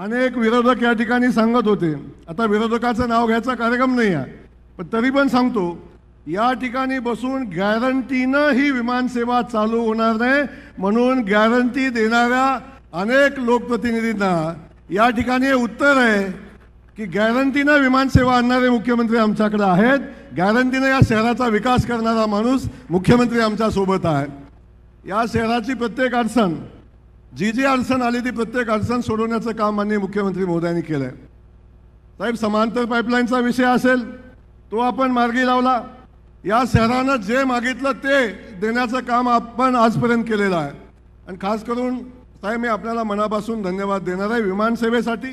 अनेक विरोधक या ठिकाणी सांगत होते. आता विरोधकाचं नाव घ्यायचा कार्यक्रम नाही आहे. पण तरी पण सांगतो या ठिकाणी बसून गॅरंटीनं ही विमानसेवा चालू होणार नाही म्हणून गॅरंटी देणाऱ्या अनेक लोकप्रतिनिधींना या ठिकाणी हे उत्तर आहे की गॅरंटीनं विमानसेवा आणणारे मुख्यमंत्री आमच्याकडे आहेत. गॅरंटीनं या शहराचा विकास करणारा माणूस मुख्यमंत्री आमच्यासोबत आहे. या शहराची प्रत्येक अडचण जी जी अडचण आली ती प्रत्येक अडचण सोडवण्याचं काम माननीय मुख्यमंत्री मोदयांनी केलं आहे साहेब समांतर पाईपलाईनचा विषय असेल तो आपण मार्गी लावला. या शहरानं जे मागितलं ते देण्याचं काम आपण आजपर्यंत केलेलं आहे. आणि खास करून साहेब मी आपल्याला मनापासून धन्यवाद देणार आहे विमानसेवेसाठी.